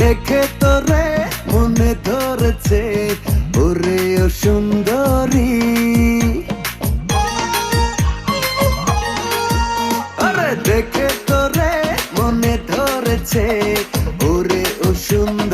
দেখে তোরে মনে ধরেছে ওরে ও সুন্দরী দেখে তোরে মনে ধরেছে ওরে ও সুন্দর।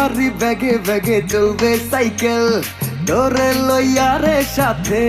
আমারই ব্যাগে ব্যাগে চলবে সাইকেল। তোরে লইয়ারে সাথে।